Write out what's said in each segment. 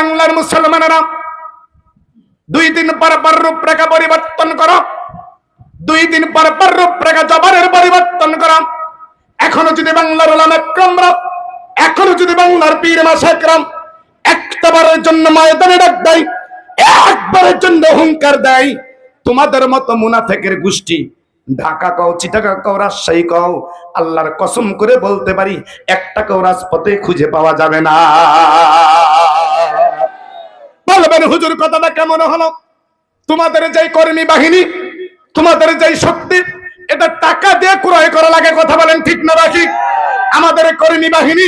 বাংলার মুসলমানেরা, দুই দিন পর পর রূপরেখা পরিবর্তন করো। দুই দিন পর পর রূপরেখা জবানের পরিবর্তন করো। এখনও যদি বাংলার ওলামাক্রমরা এখনও যদি বাংলার পীর মাসাক্রম একটাবারের জন্য ময়দানে ডাক দেয়, একবারের জন্য হুঙ্কার দেয়। তোমাদের মতো মুনাফেকের গোষ্ঠী, ঢাকা কও চিটাকা কও, রাজশাহী কও, আল্লাহর কসম করে বলতে পারি, একটা কেউ রাজপথে খুঁজে পাওয়া যাবে না। বলবেন হুজুর কথাটা কেমন হলো? তোমাদের যেই কর্মী বাহিনী, তোমাদের যেই শক্তি, এটা টাকা দিয়ে ক্রয় করা লাগে কথা বলেন ঠিক না রাখি আমাদের কর্মী বাহিনী,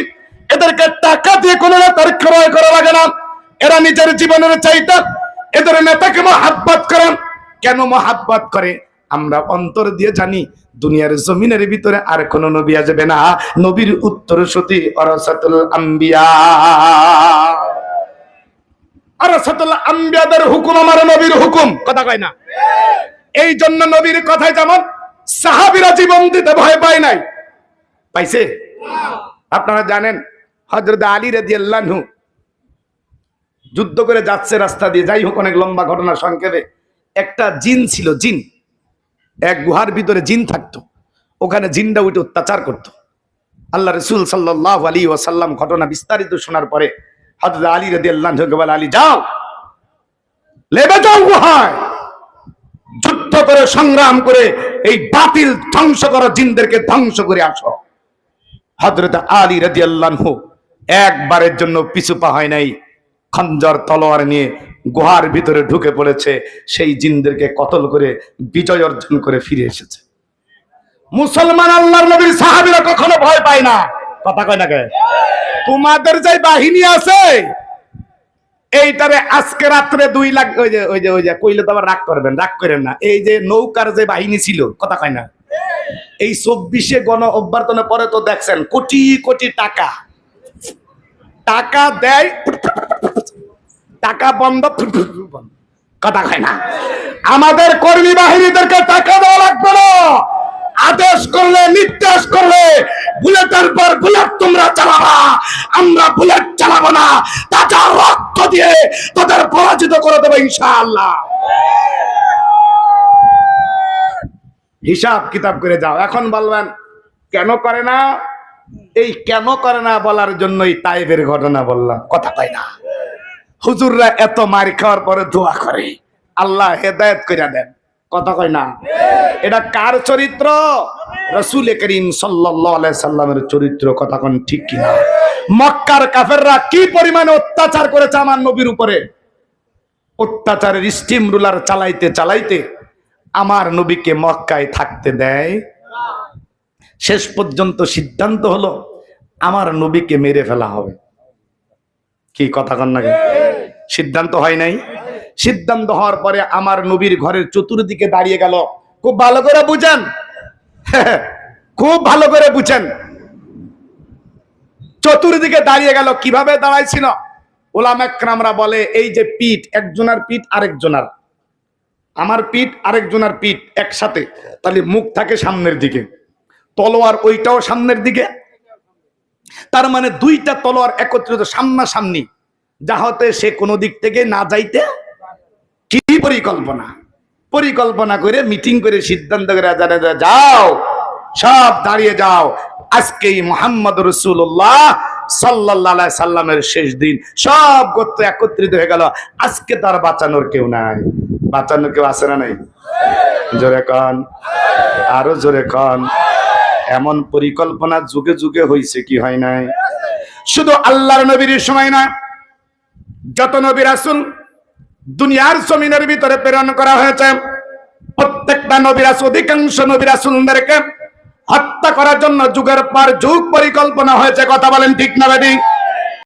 এদেরকে টাকা দিয়ে কোনো নেতার ক্রয় করা লাগে না। এরা নিজের জীবনের চাইতে এদের নেতাকে মহাব্বত করে। কেন মহাব্বত করে? আমরা অন্তর দিয়ে জানি, দুনিয়ার জমিনের ভিতরে আর কোন নবী আসবে না। নবীর উত্তর সতী অরসাতুল আম্বিয়া। আম্বিয়াদের হুকুম নবীর হুকুম। কথা কয় না? এই জন্য নবীর কথায় যেমন সাহাবীরা জীবন ভয় নাই। পাইছে? আপনারা জানেন, হযরত আলী রাদিয়াল্লাহু যুদ্ধ করে যাচ্ছে রাস্তা দিয়ে। যাই হোক, অনেক লম্বা ঘটনা সংক্ষেপে। একটা জিন ছিল, জিন। এক গুহার ভিতরে জিন থাকতো। ওখানে জিনটা উঠে অত্যাচার করতো। আল্লাহ রসুল সাল্লাহ আলী ওয়াসাল্লাম ঘটনা বিস্তারিত শোনার পরে হজরত আলী রদি আল্লাহ বলে, আলী, যাও। লেবে যাও গুহায়। যুদ্ধ করে, সংগ্রাম করে, এই বাতিল ধ্বংস করা জিনদেরকে ধ্বংস করে আসো। হজরত আলী রদি আল্লাহ একবারের জন্য পিছু পা হয় নাই, খঞ্জর তলোয়ার নিয়ে গুহার ভিতরে ঢুকে পড়েছে, সেই জিনদেরকে কতল করে, বিজয় অর্জন করে ফিরে এসেছে। মুসলমান আল্লাহর নবীর সাহাবীরা কখনো ভয় পায় না। কথা কয় না কে তোমাদের যে বাহিনী আছে, এইটারে আজকে রাত্রে দুই লাখ, ওই যে ওই যে ওই যে, কইলে তো আবার রাগ করবেন, রাগ করেন না। এই যে নৌকার যে বাহিনী ছিল, কথা কয় না? এই চব্বিশে গণ অভ্যর্থনের পরে তো দেখছেন, কোটি কোটি টাকা। টাকা দেয়, টাকা বন্ধ। কথা কয় না। আমাদের কর্মী বাহিনীদেরকে টাকা দেওয়া লাগবে না। আদেশ করলে, নির্দেশ করলে বুলেটের পর বুলেট তোমরা চালাবা। আমরা বুলেট চালাবো না। তাজা রক্ত দিয়ে তাদের পরাজিত করে দেবো ইনশাআল্লাহ। হিসাব কিতাব করে যাও। এখন বলবেন, কেন করে না? এই কেন করে না বলার জন্যই তাইবের ঘটনা বললাম। কথা পাই না। হুজুররা এত মার খাওয়ার পরে দোয়া করে। আল্লাহ হেদায়ত করে দেন। কথা কয় না? এটা কার চরিত্র? রসুল করিম সাল্লামের চরিত্র, কথা কোন ঠিক কিনা? মক্কার কাফেররা কি পরিমাণে অত্যাচার করেছে আমার নবীর উপরে? অত্যাচারের স্টিম রুলার চালাইতে চালাইতে আমার নবীকে মক্কায় থাকতে দেয়। শেষ পর্যন্ত সিদ্ধান্ত হলো, আমার নবীকে মেরে ফেলা হবে। কি কথা কেন? সিদ্ধান্ত হয় নাই? সিদ্ধান্ত হওয়ার পরে আমার নবীর ঘরের চতুর্দিকে দাঁড়িয়ে গেল। খুব ভালো করে বুঝেন। খুব ভালো করে বুঝেন। চতুর্দিকে দাঁড়িয়ে গেল, কীভাবে দাঁড়াইছিল? ওলাম একরামরা বলে, এই যে পিঠ, একজনের পিঠ আরেকজনার। আমার পিঠ আরেকজনের পিঠ একসাথে। তাহলে মুখ থাকে সামনের দিকে। তলোয়ার ওইটাও সামনের দিকে। তার মানে দুইটা তলোয়ার একত্রিত সামনাসামনি। যাহতে সে কোনো দিক থেকে না যাইতে পরিকল্পনা। পরিকল্পনা করে মিটিং করে সিদ্ধান্ত করে জানে যাও, সব দাঁড়িয়ে যাও। আজকেই মোহাম্মদ রসুল্লাহ সাল্লাহ সাল্লামের শেষ দিন। সব গোত্র একত্রিত হয়ে গেল। আজকে তার বাঁচানোর কেউ নাই। বাঁচানোর কেউ আছে না নাই? জোরে কন। আরও জোরে কন। এমন পরিকল্পনা যুগে যুগে হয়েছে কি হয় নাই? শুধু আল্লাহর নবীর সময় না যত নবীর রাসুল দুনিয়ার জমিনের ভিতরে প্রেরণ করা হয়েছে। প্রত্যেকটা নবীরাস অধিকাংশ নবীরাসুলদেরকে হত্যা করার জন্য যুগের পর যুগ পরিকল্পনা হয়েছে। কথা বলেন ঠিক না বেটি